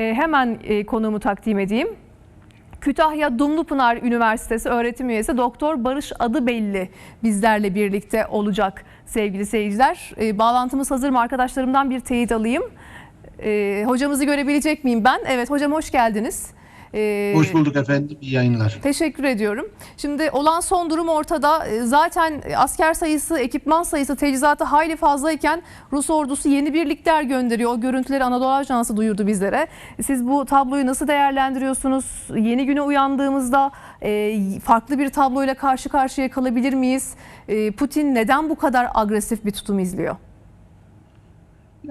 E, hemen e, konuğumu takdim edeyim. Kütahya Dumlupınar Üniversitesi öğretim üyesi Doktor Barış Adıbelli bizlerle birlikte olacak sevgili seyirciler. E, bağlantımız hazır mı? Arkadaşlarımdan bir teyit alayım. E, hocamızı görebilecek miyim ben? Evet hocam hoş geldiniz. E, Hoş bulduk efendim. İyi yayınlar. Teşekkür ediyorum. Şimdi olan son durum ortada. E, Zaten asker sayısı, ekipman sayısı, teçhizatı hayli fazlayken Rus ordusu yeni birlikler gönderiyor. O görüntüleri Anadolu Ajansı duyurdu bizlere. Siz bu tabloyu nasıl değerlendiriyorsunuz? Yeni güne uyandığımızda e, farklı bir tabloyla karşı karşıya kalabilir miyiz? E, Putin neden bu kadar agresif bir tutum izliyor?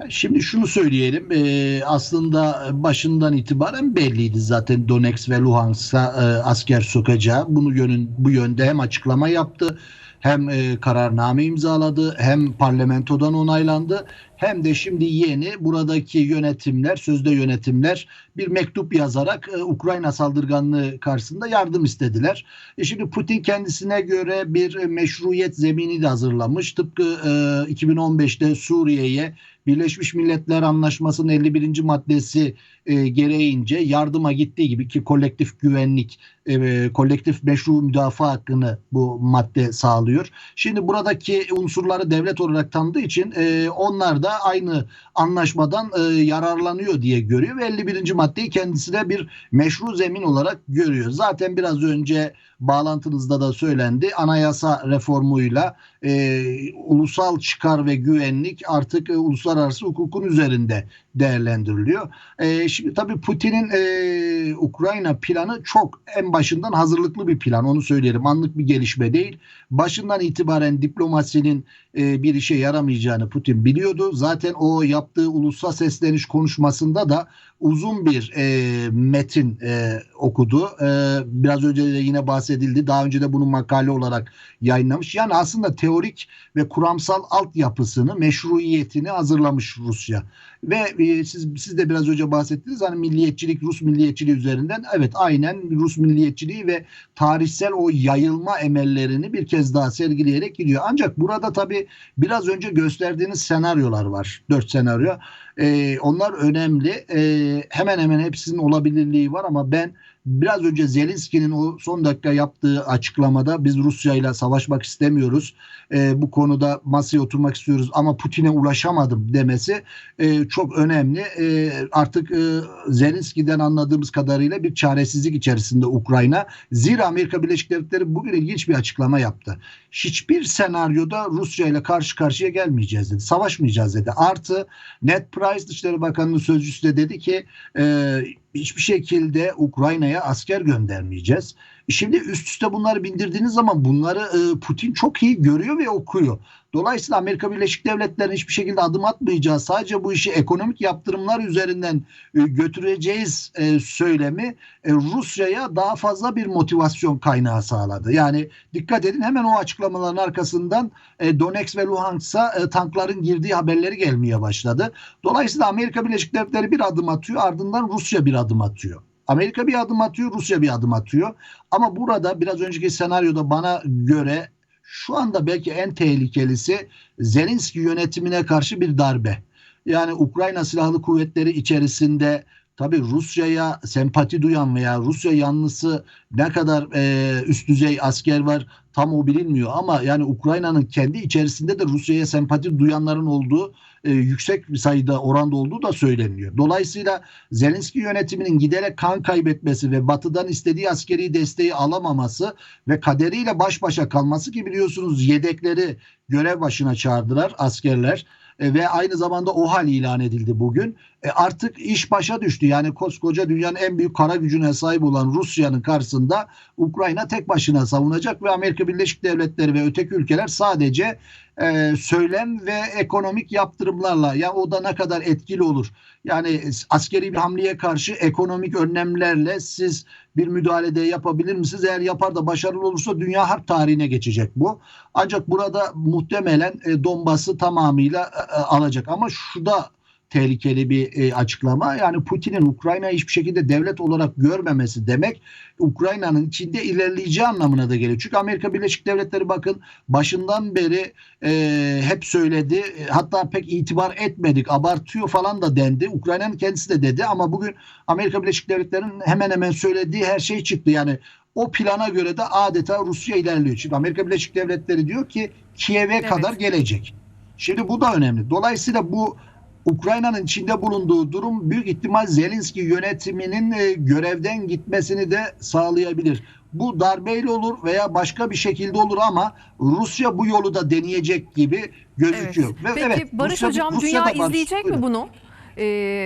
Şimdi şunu söyleyelim. Ee, aslında başından itibaren belliydi zaten Donetsk ve Luhansk'a e, asker sokacağı. Bunu yönün, bu yönde hem açıklama yaptı hem e, kararname imzaladı hem parlamentodan onaylandı hem de şimdi yeni buradaki yönetimler sözde yönetimler bir mektup yazarak e, Ukrayna saldırganlığı karşısında yardım istediler. E şimdi Putin kendisine göre bir meşruiyet zemini de hazırlamış. Tıpkı e, 2015'te Suriye'ye Birleşmiş Milletler Anlaşması'nın 51. maddesi e, gereğince yardıma gittiği gibi ki kolektif güvenlik, e, kolektif meşru müdafaa hakkını bu madde sağlıyor. Şimdi buradaki unsurları devlet olarak tanıdığı için e, onlar da aynı anlaşmadan e, yararlanıyor diye görüyor ve 51. maddeyi kendisine bir meşru zemin olarak görüyor. Zaten biraz önce bağlantınızda da söylendi. Anayasa reformuyla e, ulusal çıkar ve güvenlik artık e, uluslararası hukukun üzerinde değerlendiriliyor. E, şimdi tabii Putin'in e, Ukrayna planı çok en başından hazırlıklı bir plan. Onu söyleyelim. Anlık bir gelişme değil. Başından itibaren diplomasinin e, bir işe yaramayacağını Putin biliyordu. Zaten o yaptığı ulusal sesleniş konuşmasında da uzun bir e, metin e, okudu. E, biraz önce de yine bahsedildi. Daha önce de bunu makale olarak yayınlamış. Yani aslında teorik ve kuramsal altyapısını, meşruiyetini hazırlamış Rusya. Ve e, siz siz de biraz önce bahsettiniz hani milliyetçilik, Rus milliyetçiliği üzerinden. Evet aynen Rus milliyetçiliği ve tarihsel o yayılma emellerini bir kez daha sergileyerek gidiyor. Ancak burada tabii biraz önce gösterdiğiniz senaryolar var. Dört senaryo. Ee, onlar önemli. Ee, hemen hemen hepsinin olabilirliği var ama ben biraz önce Zelenski'nin o son dakika yaptığı açıklamada biz Rusya ile savaşmak istemiyoruz. Ee, bu konuda masaya oturmak istiyoruz ama Putin'e ulaşamadım demesi e, çok önemli. E, artık e, Zelenski'den anladığımız kadarıyla bir çaresizlik içerisinde Ukrayna. Zira Amerika Birleşik Devletleri bugün ilginç bir açıklama yaptı. Hiçbir senaryoda Rusya ile karşı karşıya gelmeyeceğiz dedi. Savaşmayacağız dedi. Artı Ned Price Dışişleri Bakanı'nın sözcüsü de dedi ki e, hiçbir şekilde Ukrayna'ya asker göndermeyeceğiz. Şimdi üst üste bunları bindirdiğiniz zaman bunları e, Putin çok iyi görüyor ve okuyor. Dolayısıyla Amerika Birleşik Devletleri'nin hiçbir şekilde adım atmayacağı sadece bu işi ekonomik yaptırımlar üzerinden e, götüreceğiz e, söylemi Rusya'ya daha fazla bir motivasyon kaynağı sağladı. Yani dikkat edin hemen o açıklamaların arkasından Donetsk ve Luhansk'a tankların girdiği haberleri gelmeye başladı. Dolayısıyla Amerika Birleşik Devletleri bir adım atıyor ardından Rusya bir adım atıyor. Amerika bir adım atıyor, Rusya bir adım atıyor. Ama burada biraz önceki senaryoda bana göre şu anda belki en tehlikelisi Zelenski yönetimine karşı bir darbe. Yani Ukrayna Silahlı Kuvvetleri içerisinde tabii Rusya'ya sempati duyan veya Rusya yanlısı ne kadar e, üst düzey asker var tam o bilinmiyor ama yani Ukrayna'nın kendi içerisinde de Rusya'ya sempati duyanların olduğu e, yüksek bir sayıda oranda olduğu da söyleniyor. Dolayısıyla Zelenski yönetiminin giderek kan kaybetmesi ve batıdan istediği askeri desteği alamaması ve kaderiyle baş başa kalması ki biliyorsunuz yedekleri görev başına çağırdılar askerler e, ve aynı zamanda o hal ilan edildi bugün. E, artık iş başa düştü. Yani koskoca dünyanın en büyük kara gücüne sahip olan Rusya'nın karşısında Ukrayna tek başına savunacak ve Amerika Birleşik Devletleri ve öteki ülkeler sadece e, söylem ve ekonomik yaptırımlarla ya o da ne kadar etkili olur. Yani askeri bir hamleye karşı ekonomik önlemlerle siz bir müdahalede yapabilir misiniz? Eğer yapar da başarılı olursa dünya harp tarihine geçecek bu. Ancak burada muhtemelen e, Donbas'ı tamamıyla e, alacak ama şu da tehlikeli bir e, açıklama. Yani Putin'in Ukrayna'yı hiçbir şekilde devlet olarak görmemesi demek Ukrayna'nın içinde ilerleyeceği anlamına da geliyor. Çünkü Amerika Birleşik Devletleri bakın başından beri e, hep söyledi. E, Hatta pek itibar etmedik, abartıyor falan da dendi. Ukrayna'nın kendisi de dedi ama bugün Amerika Birleşik Devletleri'nin hemen hemen söylediği her şey çıktı. Yani o plana göre de adeta Rusya ilerliyor. Şimdi Amerika Birleşik Devletleri diyor ki Kiev'e Evet. kadar gelecek. Şimdi bu da önemli. Dolayısıyla bu Ukrayna'nın içinde bulunduğu durum büyük ihtimal Zelenski yönetiminin e, görevden gitmesini de sağlayabilir. Bu darbeyle olur veya başka bir şekilde olur ama Rusya bu yolu da deneyecek gibi gözüküyor. Ve Peki evet, Barış Rusya- Hocam Rusya dünya barış- izleyecek Buyurun. mi bunu? Ee,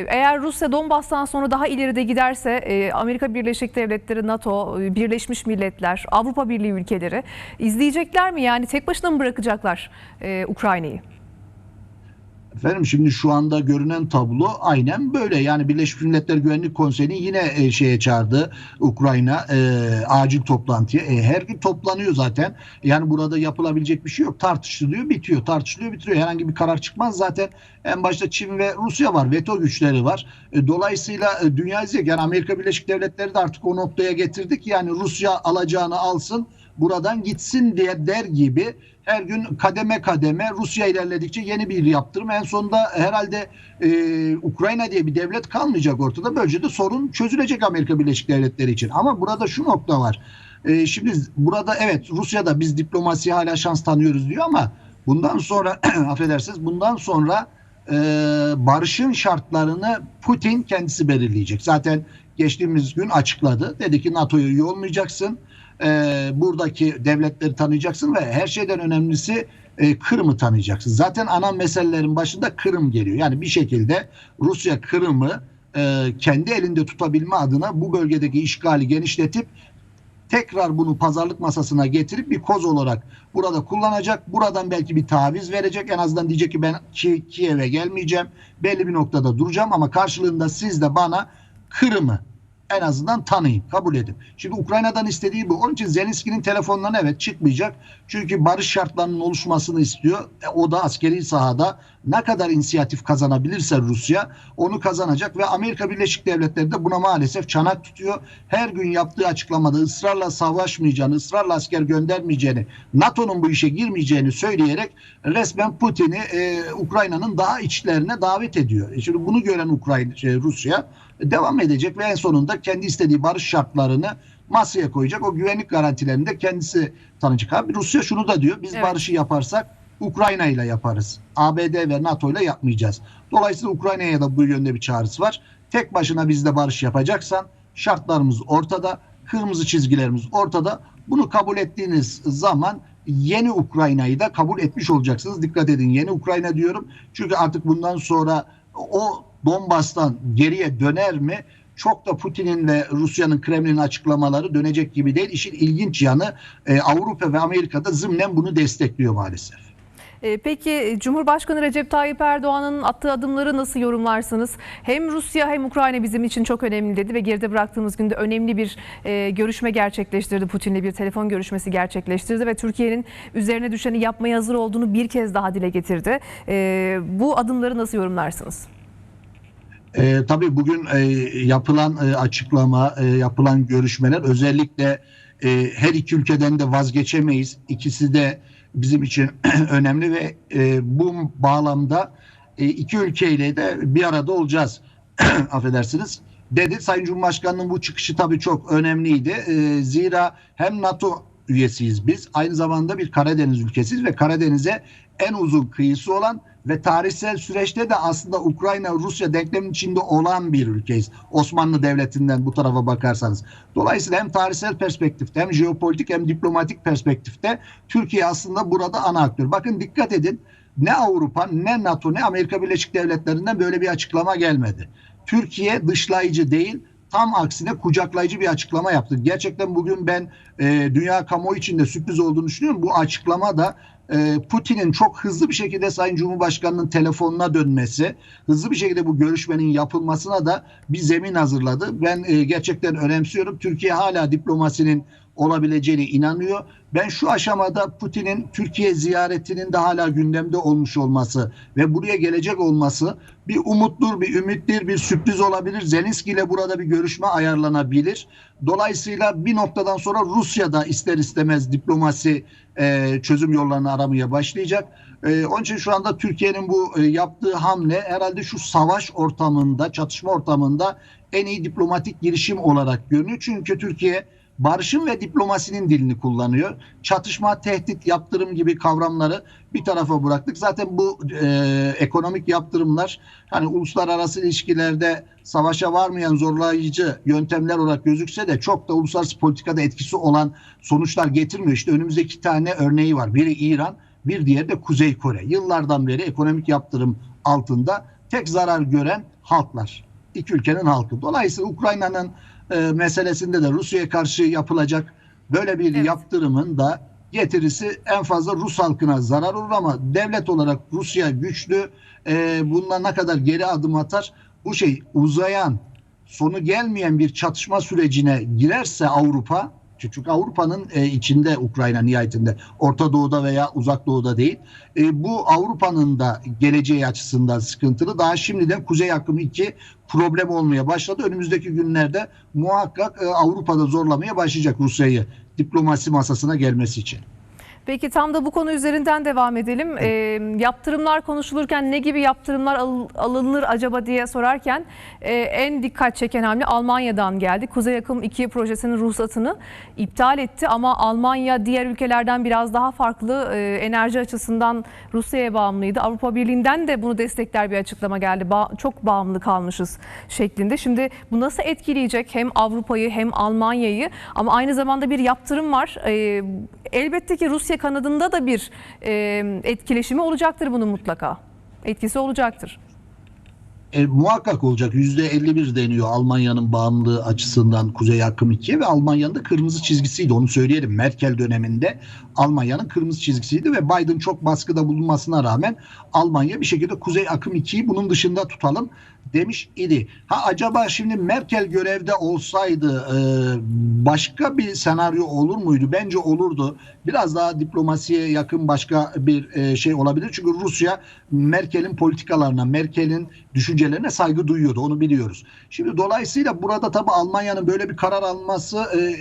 eğer Rusya Donbas'tan sonra daha ileride giderse e, Amerika Birleşik Devletleri, NATO, e, Birleşmiş Milletler, Avrupa Birliği ülkeleri izleyecekler mi? Yani tek başına mı bırakacaklar e, Ukrayna'yı? Efendim şimdi şu anda görünen tablo aynen böyle. Yani Birleşmiş Milletler Güvenlik Konseyi'ni yine e, şeye çağırdı Ukrayna e, acil toplantıya. E, her gün toplanıyor zaten. Yani burada yapılabilecek bir şey yok. Tartışılıyor, bitiyor. Tartışılıyor, bitiriyor. Herhangi bir karar çıkmaz. Zaten en başta Çin ve Rusya var. Veto güçleri var. E, dolayısıyla e, dünya izleyecek. Yani Amerika Birleşik Devletleri de artık o noktaya getirdik. Yani Rusya alacağını alsın buradan gitsin diye der gibi her gün kademe kademe Rusya ilerledikçe yeni bir yaptırım. En sonunda herhalde e, Ukrayna diye bir devlet kalmayacak ortada. Böylece de sorun çözülecek Amerika Birleşik Devletleri için. Ama burada şu nokta var. E, şimdi burada evet Rusya'da biz diplomasiye hala şans tanıyoruz diyor ama bundan sonra affedersiniz bundan sonra e, barışın şartlarını Putin kendisi belirleyecek. Zaten geçtiğimiz gün açıkladı. Dedi ki NATO'ya üye olmayacaksın e, buradaki devletleri tanıyacaksın ve her şeyden önemlisi e, Kırım'ı tanıyacaksın. Zaten ana meselelerin başında Kırım geliyor. Yani bir şekilde Rusya Kırım'ı e, kendi elinde tutabilme adına bu bölgedeki işgali genişletip tekrar bunu pazarlık masasına getirip bir koz olarak burada kullanacak. Buradan belki bir taviz verecek. En azından diyecek ki ben Ki- Kiev'e gelmeyeceğim. Belli bir noktada duracağım ama karşılığında siz de bana Kırım'ı en azından tanıyın, kabul edin. Şimdi Ukrayna'dan istediği bu. Onun için Zelenski'nin telefonlarına evet çıkmayacak. Çünkü barış şartlarının oluşmasını istiyor. E, o da askeri sahada ne kadar inisiyatif kazanabilirse Rusya onu kazanacak ve Amerika Birleşik Devletleri de buna maalesef çanak tutuyor. Her gün yaptığı açıklamada ısrarla savaşmayacağını, ısrarla asker göndermeyeceğini, NATO'nun bu işe girmeyeceğini söyleyerek resmen Putin'i e, Ukrayna'nın daha içlerine davet ediyor. E şimdi bunu gören Ukrayna, şey, Rusya devam edecek ve en sonunda kendi istediği barış şartlarını masaya koyacak. O güvenlik garantilerini de kendisi tanıyacak. Abi Rusya şunu da diyor. Biz Evet. barışı yaparsak Ukrayna ile yaparız. ABD ve NATO ile yapmayacağız. Dolayısıyla Ukrayna'ya da bu yönde bir çağrısı var. Tek başına bizde barış yapacaksan şartlarımız ortada, kırmızı çizgilerimiz ortada. Bunu kabul ettiğiniz zaman yeni Ukrayna'yı da kabul etmiş olacaksınız. Dikkat edin yeni Ukrayna diyorum. Çünkü artık bundan sonra o Donbas'tan geriye döner mi? Çok da Putin'in ve Rusya'nın Kremlin'in açıklamaları dönecek gibi değil. İşin ilginç yanı e, Avrupa ve Amerika'da zımnen bunu destekliyor maalesef. E, Peki Cumhurbaşkanı Recep Tayyip Erdoğan'ın attığı adımları nasıl yorumlarsınız? Hem Rusya hem Ukrayna bizim için çok önemli dedi ve geride bıraktığımız günde önemli bir e, görüşme gerçekleştirdi. Putin'le bir telefon görüşmesi gerçekleştirdi ve Türkiye'nin üzerine düşeni yapmaya hazır olduğunu bir kez daha dile getirdi. Bu adımları nasıl yorumlarsınız? E, tabii bugün e, yapılan e, açıklama, e, yapılan görüşmeler özellikle e, her iki ülkeden de vazgeçemeyiz. İkisi de bizim için önemli ve e, bu bağlamda e, iki ülkeyle de bir arada olacağız. Affedersiniz. Dedi Sayın Cumhurbaşkanı'nın bu çıkışı tabii çok önemliydi. E, zira hem NATO üyesiyiz biz. Aynı zamanda bir Karadeniz ülkesiyiz ve Karadeniz'e en uzun kıyısı olan ve tarihsel süreçte de aslında Ukrayna-Rusya denklemin içinde olan bir ülkeyiz. Osmanlı Devleti'nden bu tarafa bakarsanız. Dolayısıyla hem tarihsel perspektifte hem jeopolitik hem diplomatik perspektifte Türkiye aslında burada ana aktör. Bakın dikkat edin ne Avrupa ne NATO ne Amerika Birleşik Devletleri'nden böyle bir açıklama gelmedi. Türkiye dışlayıcı değil tam aksine kucaklayıcı bir açıklama yaptı. Gerçekten bugün ben e, dünya kamuoyu içinde sürpriz olduğunu düşünüyorum. Bu açıklama da e, Putin'in çok hızlı bir şekilde Sayın Cumhurbaşkanı'nın telefonuna dönmesi, hızlı bir şekilde bu görüşmenin yapılmasına da bir zemin hazırladı. Ben e, gerçekten önemsiyorum. Türkiye hala diplomasinin olabileceğine inanıyor. Ben şu aşamada Putin'in Türkiye ziyaretinin de hala gündemde olmuş olması ve buraya gelecek olması bir umuttur, bir ümittir, bir sürpriz olabilir. Zelenski ile burada bir görüşme ayarlanabilir. Dolayısıyla bir noktadan sonra Rusya da ister istemez diplomasi e, çözüm yollarını aramaya başlayacak. E, onun için şu anda Türkiye'nin bu e, yaptığı hamle herhalde şu savaş ortamında, çatışma ortamında en iyi diplomatik girişim olarak görünüyor. Çünkü Türkiye barışın ve diplomasinin dilini kullanıyor. Çatışma, tehdit, yaptırım gibi kavramları bir tarafa bıraktık. Zaten bu e, ekonomik yaptırımlar hani uluslararası ilişkilerde savaşa varmayan zorlayıcı yöntemler olarak gözükse de çok da uluslararası politikada etkisi olan sonuçlar getirmiyor. İşte önümüzde iki tane örneği var. Biri İran, bir diğeri de Kuzey Kore. Yıllardan beri ekonomik yaptırım altında tek zarar gören halklar. İki ülkenin halkı. Dolayısıyla Ukrayna'nın e, meselesinde de Rusya'ya karşı yapılacak böyle bir Evet. yaptırımın da getirisi en fazla Rus halkına zarar olur ama devlet olarak Rusya güçlü. E, bundan ne kadar geri adım atar? Bu şey uzayan, sonu gelmeyen bir çatışma sürecine girerse Avrupa çünkü Avrupa'nın e, içinde Ukrayna nihayetinde Orta Doğu'da veya Uzak Doğu'da değil. E, bu Avrupa'nın da geleceği açısından sıkıntılı. Daha şimdiden Kuzey akımı 2 problem olmaya başladı. Önümüzdeki günlerde muhakkak e, Avrupa'da zorlamaya başlayacak Rusya'yı diplomasi masasına gelmesi için. Peki tam da bu konu üzerinden devam edelim. Ee, yaptırımlar konuşulurken ne gibi yaptırımlar al- alınır acaba diye sorarken e, en dikkat çeken hamle Almanya'dan geldi. Kuzey Akım 2 projesinin ruhsatını iptal etti ama Almanya diğer ülkelerden biraz daha farklı e, enerji açısından Rusya'ya bağımlıydı. Avrupa Birliği'nden de bunu destekler bir açıklama geldi. Ba- çok bağımlı kalmışız şeklinde. Şimdi bu nasıl etkileyecek hem Avrupa'yı hem Almanya'yı ama aynı zamanda bir yaptırım var. Ee, elbette ki Rusya kanadında da bir e, etkileşimi olacaktır bunun mutlaka. Etkisi olacaktır. E, muhakkak olacak. %51 deniyor Almanya'nın bağımlılığı açısından Kuzey Akım 2'ye ve Almanya'nın da kırmızı çizgisiydi. Onu söyleyelim. Merkel döneminde Almanya'nın kırmızı çizgisiydi ve Biden çok baskıda bulunmasına rağmen Almanya bir şekilde Kuzey Akım 2'yi bunun dışında tutalım demiş idi. Ha acaba şimdi Merkel görevde olsaydı e, başka bir senaryo olur muydu? Bence olurdu. Biraz daha diplomasiye yakın başka bir e, şey olabilir. Çünkü Rusya Merkel'in politikalarına, Merkel'in düşüncelerine saygı duyuyordu. Onu biliyoruz. Şimdi dolayısıyla burada tabii Almanya'nın böyle bir karar alması e,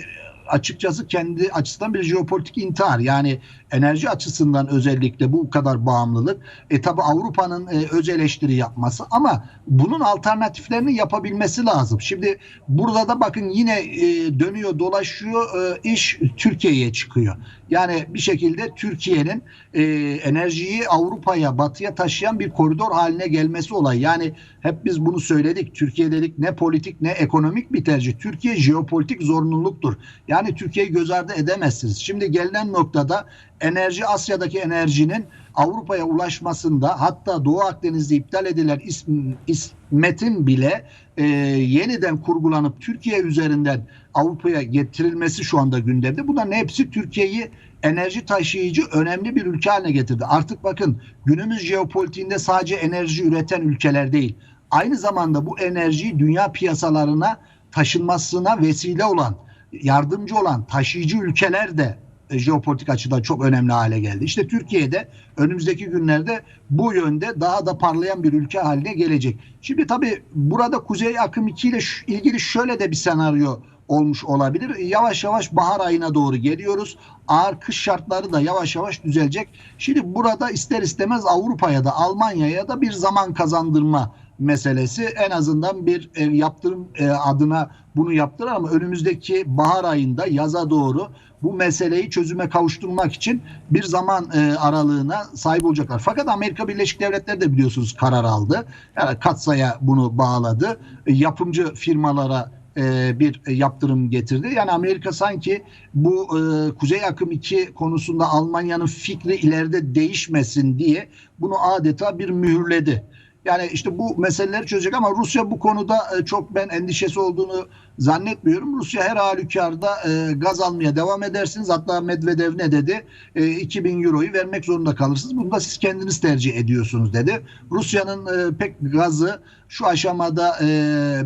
açıkçası kendi açısından bir jeopolitik intihar. Yani enerji açısından özellikle bu kadar bağımlılık. E tabi Avrupa'nın e, öz eleştiri yapması ama bunun alternatiflerini yapabilmesi lazım. Şimdi burada da bakın yine e, dönüyor dolaşıyor e, iş Türkiye'ye çıkıyor. Yani bir şekilde Türkiye'nin e, enerjiyi Avrupa'ya, batıya taşıyan bir koridor haline gelmesi olay. Yani hep biz bunu söyledik. Türkiye dedik ne politik ne ekonomik bir tercih. Türkiye jeopolitik zorunluluktur. Yani Türkiye'yi göz ardı edemezsiniz. Şimdi gelinen noktada enerji Asya'daki enerjinin Avrupa'ya ulaşmasında hatta Doğu Akdeniz'de iptal edilen İsm, İsmet'in bile e, yeniden kurgulanıp Türkiye üzerinden Avrupa'ya getirilmesi şu anda gündemde. Bunların hepsi Türkiye'yi enerji taşıyıcı önemli bir ülke haline getirdi. Artık bakın günümüz jeopolitiğinde sadece enerji üreten ülkeler değil. Aynı zamanda bu enerjiyi dünya piyasalarına taşınmasına vesile olan, yardımcı olan taşıyıcı ülkeler de jeopolitik açıdan çok önemli hale geldi. İşte Türkiye'de önümüzdeki günlerde bu yönde daha da parlayan bir ülke haline gelecek. Şimdi tabii burada Kuzey Akım 2 ile ilgili şöyle de bir senaryo olmuş olabilir. Yavaş yavaş bahar ayına doğru geliyoruz. Ağır kış şartları da yavaş yavaş düzelecek. Şimdi burada ister istemez Avrupa'ya da Almanya'ya da bir zaman kazandırma meselesi en azından bir e, yaptırım e, adına bunu yaptırır ama önümüzdeki bahar ayında yaza doğru bu meseleyi çözüme kavuşturmak için bir zaman e, aralığına sahip olacaklar. Fakat Amerika Birleşik Devletleri de biliyorsunuz karar aldı. Yani katsaya bunu bağladı. E, yapımcı firmalara e, bir yaptırım getirdi. Yani Amerika sanki bu e, Kuzey Akım 2 konusunda Almanya'nın fikri ileride değişmesin diye bunu adeta bir mühürledi. Yani işte bu meseleleri çözecek ama Rusya bu konuda e, çok ben endişesi olduğunu zannetmiyorum. Rusya her halükarda e, gaz almaya devam edersiniz. Hatta Medvedev ne dedi? E, 2000 euroyu vermek zorunda kalırsınız. Bunu da siz kendiniz tercih ediyorsunuz dedi. Rusya'nın e, pek gazı şu aşamada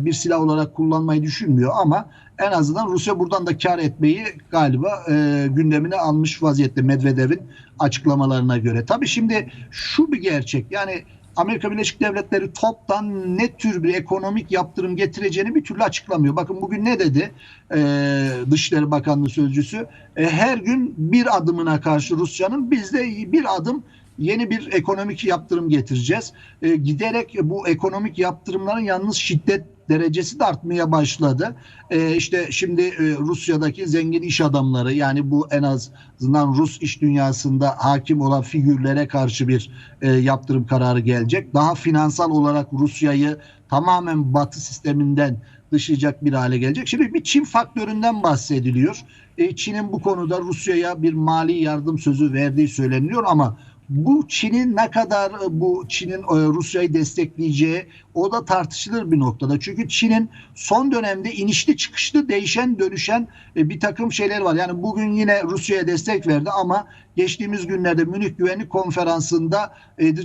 bir silah olarak kullanmayı düşünmüyor ama en azından Rusya buradan da kar etmeyi galiba e, gündemine almış vaziyette Medvedev'in açıklamalarına göre. Tabii şimdi şu bir gerçek yani Amerika Birleşik Devletleri toptan ne tür bir ekonomik yaptırım getireceğini bir türlü açıklamıyor. Bakın bugün ne dedi ee, Dışişleri Bakanlığı Sözcüsü? E, her gün bir adımına karşı Rusya'nın biz de bir adım yeni bir ekonomik yaptırım getireceğiz. E, giderek bu ekonomik yaptırımların yalnız şiddet derecesi de artmaya başladı. E, işte şimdi e, Rusya'daki zengin iş adamları yani bu en azından Rus iş dünyasında hakim olan figürlere karşı bir e, yaptırım kararı gelecek. Daha finansal olarak Rusya'yı tamamen Batı sisteminden dışlayacak bir hale gelecek. Şimdi bir Çin faktöründen bahsediliyor. E, Çin'in bu konuda Rusya'ya bir mali yardım sözü verdiği söyleniliyor ama bu Çin'in ne kadar e, bu Çin'in e, Rusya'yı destekleyeceği o da tartışılır bir noktada. Çünkü Çin'in son dönemde inişli çıkışlı değişen dönüşen e, bir takım şeyler var. Yani bugün yine Rusya'ya destek verdi ama geçtiğimiz günlerde Münih Güvenlik Konferansı'nda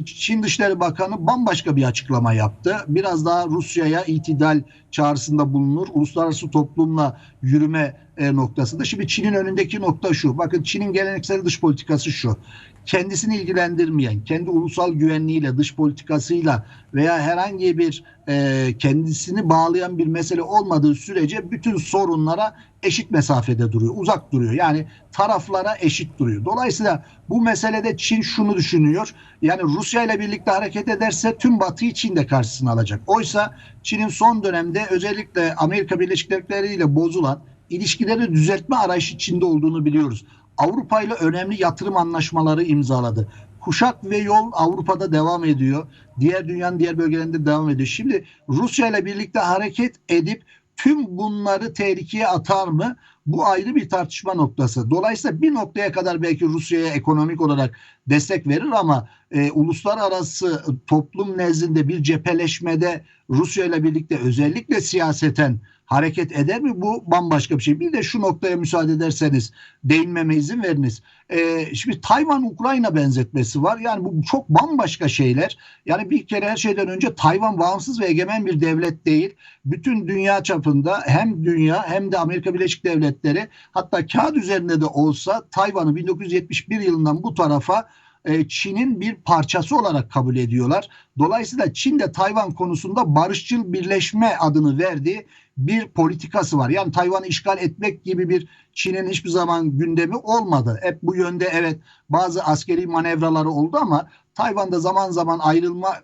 Çin Dışişleri Bakanı bambaşka bir açıklama yaptı. Biraz daha Rusya'ya itidal çağrısında bulunur. Uluslararası toplumla yürüme noktasında. Şimdi Çin'in önündeki nokta şu. Bakın Çin'in geleneksel dış politikası şu kendisini ilgilendirmeyen, kendi ulusal güvenliğiyle, dış politikasıyla veya herhangi bir e, kendisini bağlayan bir mesele olmadığı sürece bütün sorunlara eşit mesafede duruyor, uzak duruyor. Yani taraflara eşit duruyor. Dolayısıyla bu meselede Çin şunu düşünüyor. Yani Rusya ile birlikte hareket ederse tüm Batı'yı Çin de karşısına alacak. Oysa Çin'in son dönemde özellikle Amerika Birleşik Devletleri ile bozulan ilişkileri düzeltme arayışı içinde olduğunu biliyoruz. Avrupa ile önemli yatırım anlaşmaları imzaladı. Kuşak ve yol Avrupa'da devam ediyor. Diğer dünyanın diğer bölgelerinde devam ediyor. Şimdi Rusya ile birlikte hareket edip tüm bunları tehlikeye atar mı? Bu ayrı bir tartışma noktası. Dolayısıyla bir noktaya kadar belki Rusya'ya ekonomik olarak destek verir ama e, uluslararası toplum nezdinde bir cepheleşmede Rusya ile birlikte özellikle siyaseten hareket eder mi? Bu bambaşka bir şey. Bir de şu noktaya müsaade ederseniz değinmeme izin veriniz. Ee, şimdi Tayvan-Ukrayna benzetmesi var. Yani bu çok bambaşka şeyler. Yani bir kere her şeyden önce Tayvan bağımsız ve egemen bir devlet değil. Bütün dünya çapında hem dünya hem de Amerika Birleşik Devletleri hatta kağıt üzerinde de olsa Tayvan'ı 1971 yılından bu tarafa e, Çin'in bir parçası olarak kabul ediyorlar. Dolayısıyla Çin de Tayvan konusunda barışçıl birleşme adını verdiği bir politikası var. Yani Tayvan'ı işgal etmek gibi bir Çin'in hiçbir zaman gündemi olmadı. Hep bu yönde evet bazı askeri manevraları oldu ama Tayvan'da zaman zaman ayrılma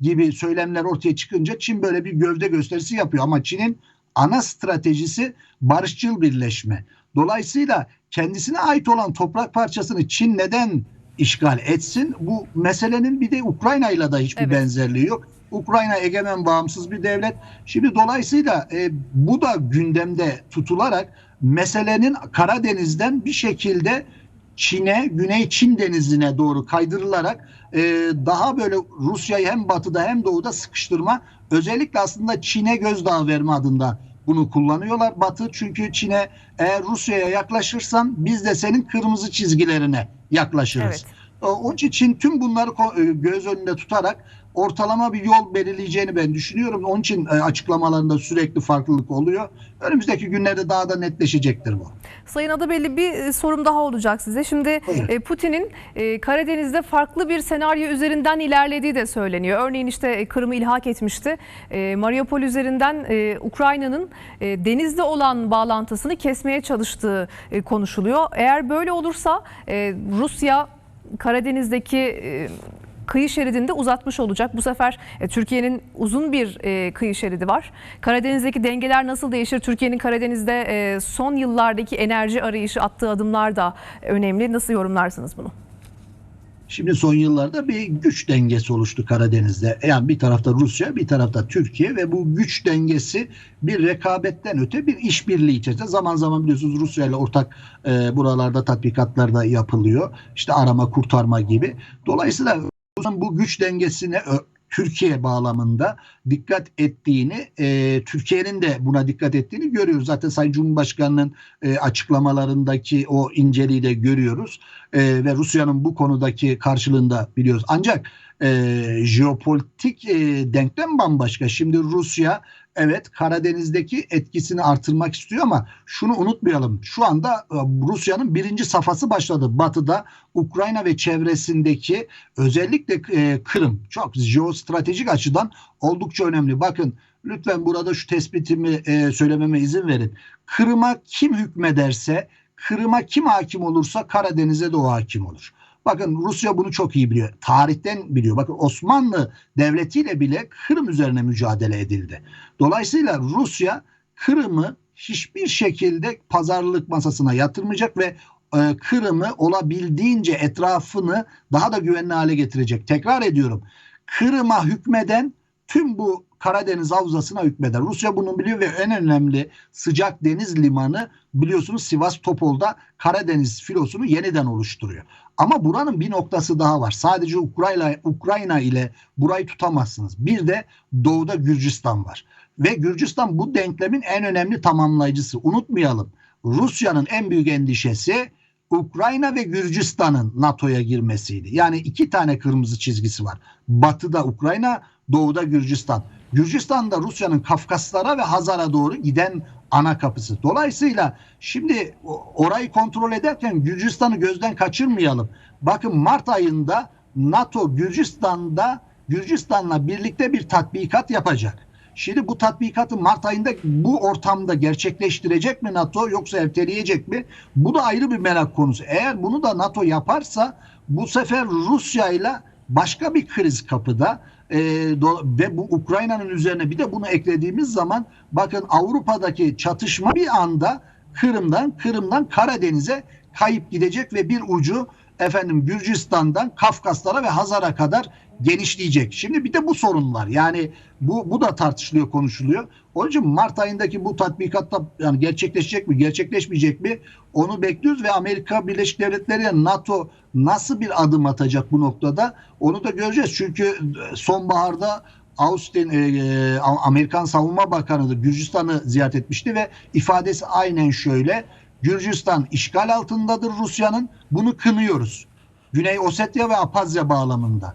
gibi söylemler ortaya çıkınca Çin böyle bir gövde gösterisi yapıyor. Ama Çin'in ana stratejisi barışçıl birleşme. Dolayısıyla kendisine ait olan toprak parçasını Çin neden işgal etsin? Bu meselenin bir de Ukrayna ile de hiçbir Evet. benzerliği yok. Ukrayna egemen bağımsız bir devlet. Şimdi dolayısıyla e, bu da gündemde tutularak meselenin Karadeniz'den bir şekilde Çin'e, Güney Çin denizine doğru kaydırılarak e, daha böyle Rusya'yı hem batıda hem doğuda sıkıştırma özellikle aslında Çin'e gözdağı verme adında bunu kullanıyorlar Batı. Çünkü Çin'e eğer Rusya'ya yaklaşırsan biz de senin kırmızı çizgilerine yaklaşırız. Evet. O- Onun için Çin tüm bunları e, göz önünde tutarak ortalama bir yol belirleyeceğini ben düşünüyorum. Onun için e, açıklamalarında sürekli farklılık oluyor. Önümüzdeki günlerde daha da netleşecektir bu. Sayın Adabelli bir e, sorum daha olacak size. Şimdi Putin'in Karadeniz'de farklı bir senaryo üzerinden ilerlediği de söyleniyor. Örneğin işte Kırım'ı ilhak etmişti. Mariupol üzerinden Ukrayna'nın e, denizle olan bağlantısını kesmeye çalıştığı konuşuluyor. Eğer böyle olursa Rusya Karadeniz'deki e, kıyı şeridinde uzatmış olacak. Bu sefer e, Türkiye'nin uzun bir e, kıyı şeridi var. Karadeniz'deki dengeler nasıl değişir? Türkiye'nin Karadeniz'de son yıllardaki enerji arayışı attığı adımlar da önemli. Nasıl yorumlarsınız bunu? Şimdi son yıllarda bir güç dengesi oluştu Karadeniz'de. Yani bir tarafta Rusya, bir tarafta Türkiye ve bu güç dengesi bir rekabetten öte bir işbirliği içerisinde. Zaman zaman biliyorsunuz Rusya ile ortak e, buralarda tatbikatlar da yapılıyor. İşte arama, kurtarma gibi. Dolayısıyla bu güç dengesini ö- Türkiye bağlamında dikkat ettiğini, e, Türkiye'nin de buna dikkat ettiğini görüyoruz. Zaten Sayın Cumhurbaşkanı'nın e, açıklamalarındaki o inceliği de görüyoruz E, ve Rusya'nın bu konudaki karşılığını da biliyoruz. Ancak e, jeopolitik e, denklem bambaşka. Şimdi Rusya evet Karadeniz'deki etkisini artırmak istiyor ama şunu unutmayalım. Şu anda e, Rusya'nın birinci safhası başladı. Batı'da Ukrayna ve çevresindeki özellikle e, Kırım çok jeostratejik açıdan oldukça önemli. Bakın lütfen burada şu tespitimi e, söylememe izin verin. Kırım'a kim hükmederse, Kırım'a kim hakim olursa Karadeniz'e de o hakim olur. Bakın Rusya bunu çok iyi biliyor. Tarihten biliyor. Bakın Osmanlı devletiyle bile Kırım üzerine mücadele edildi. Dolayısıyla Rusya Kırım'ı hiçbir şekilde pazarlık masasına yatırmayacak ve e, Kırım'ı olabildiğince etrafını daha da güvenli hale getirecek. Tekrar ediyorum. Kırım'a hükmeden tüm bu Karadeniz havzasına hükmeder. Rusya bunu biliyor ve en önemli sıcak deniz limanı biliyorsunuz Sivas Topol'da Karadeniz filosunu yeniden oluşturuyor. Ama buranın bir noktası daha var. Sadece Ukrayna Ukrayna ile burayı tutamazsınız. Bir de doğuda Gürcistan var. Ve Gürcistan bu denklemin en önemli tamamlayıcısı. Unutmayalım. Rusya'nın en büyük endişesi Ukrayna ve Gürcistan'ın NATO'ya girmesiydi. Yani iki tane kırmızı çizgisi var. Batıda Ukrayna, doğuda Gürcistan. Gürcistan da Rusya'nın Kafkaslara ve Hazar'a doğru giden ana kapısı. Dolayısıyla şimdi orayı kontrol ederken Gürcistan'ı gözden kaçırmayalım. Bakın Mart ayında NATO Gürcistan'da Gürcistan'la birlikte bir tatbikat yapacak. Şimdi bu tatbikatı Mart ayında bu ortamda gerçekleştirecek mi NATO yoksa erteleyecek mi? Bu da ayrı bir merak konusu. Eğer bunu da NATO yaparsa bu sefer Rusya ile başka bir kriz kapıda e, do, ve bu Ukrayna'nın üzerine bir de bunu eklediğimiz zaman bakın Avrupa'daki çatışma bir anda Kırım'dan Kırım'dan Karadeniz'e kayıp gidecek ve bir ucu efendim Gürcistan'dan Kafkaslara ve Hazar'a kadar genişleyecek. Şimdi bir de bu sorun var. Yani bu bu da tartışılıyor, konuşuluyor. Onun için Mart ayındaki bu tatbikatta yani gerçekleşecek mi, gerçekleşmeyecek mi? Onu bekliyoruz ve Amerika Birleşik Devletleri NATO nasıl bir adım atacak bu noktada? Onu da göreceğiz. Çünkü sonbaharda Austin e, Amerikan Savunma Bakanı da Gürcistan'ı ziyaret etmişti ve ifadesi aynen şöyle. Gürcistan işgal altındadır Rusya'nın. Bunu kınıyoruz. Güney Ossetya ve Apazya bağlamında.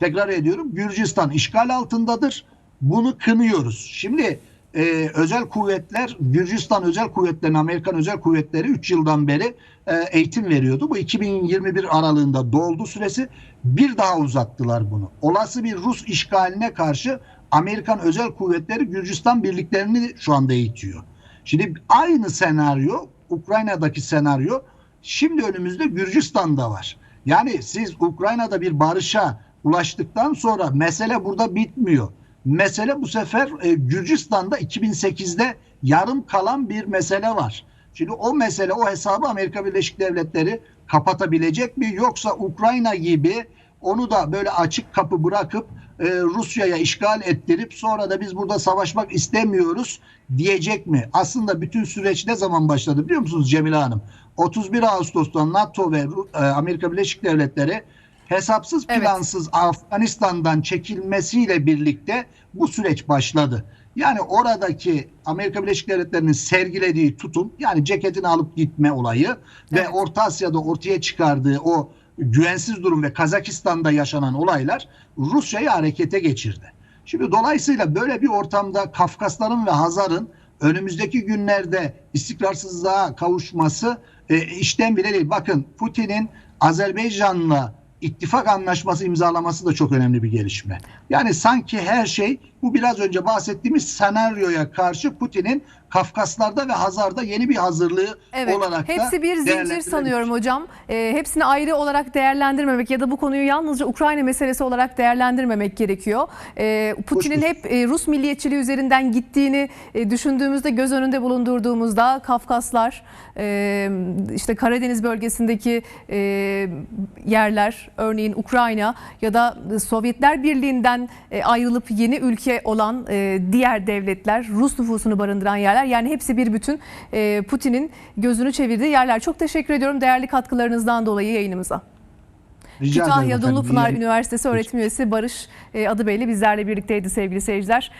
Tekrar ediyorum Gürcistan işgal altındadır. Bunu kınıyoruz. Şimdi e, özel kuvvetler Gürcistan özel kuvvetlerine Amerikan özel kuvvetleri 3 yıldan beri e, eğitim veriyordu. Bu 2021 aralığında doldu süresi. Bir daha uzattılar bunu. Olası bir Rus işgaline karşı Amerikan özel kuvvetleri Gürcistan birliklerini şu anda eğitiyor. Şimdi aynı senaryo Ukrayna'daki senaryo şimdi önümüzde Gürcistan'da var. Yani siz Ukrayna'da bir barışa ulaştıktan sonra mesele burada bitmiyor. Mesele bu sefer e, Gürcistan'da 2008'de yarım kalan bir mesele var. Şimdi o mesele o hesabı Amerika Birleşik Devletleri kapatabilecek mi yoksa Ukrayna gibi onu da böyle açık kapı bırakıp e, Rusya'ya işgal ettirip sonra da biz burada savaşmak istemiyoruz diyecek mi? Aslında bütün süreç ne zaman başladı biliyor musunuz Cemile Hanım? 31 Ağustos'ta NATO ve e, Amerika Birleşik Devletleri hesapsız Evet. plansız Afganistan'dan çekilmesiyle birlikte bu süreç başladı. Yani oradaki Amerika Birleşik Devletleri'nin sergilediği tutum yani ceketini alıp gitme olayı ve Evet. Orta Asya'da ortaya çıkardığı o güvensiz durum ve Kazakistan'da yaşanan olaylar Rusya'yı harekete geçirdi. Şimdi dolayısıyla böyle bir ortamda Kafkasların ve Hazar'ın önümüzdeki günlerde istikrarsızlığa kavuşması e, işten bile değil. Bakın Putin'in Azerbaycan'la ittifak anlaşması imzalaması da çok önemli bir gelişme. Yani sanki her şey bu biraz önce bahsettiğimiz senaryoya karşı Putin'in Kafkaslarda ve Hazar'da yeni bir hazırlığı Evet, olarak da hepsi bir zincir sanıyorum hocam. Ee, hepsini ayrı olarak değerlendirmemek ya da bu konuyu yalnızca Ukrayna meselesi olarak değerlendirmemek gerekiyor. Ee, Putin'in hep e, Rus milliyetçiliği üzerinden gittiğini e, düşündüğümüzde, göz önünde bulundurduğumuzda Kafkaslar, e, işte Karadeniz bölgesindeki e, yerler, örneğin Ukrayna ya da Sovyetler Birliği'nden e, ayrılıp yeni ülke olan e, diğer devletler, Rus nüfusunu barındıran yerler yani hepsi bir bütün e, Putin'in gözünü çevirdiği yerler. Çok teşekkür ediyorum değerli katkılarınızdan dolayı yayınımıza. Rica Kütahya İyi- Üniversitesi öğretim üyesi Barış e, Adıbeyli bizlerle birlikteydi sevgili seyirciler.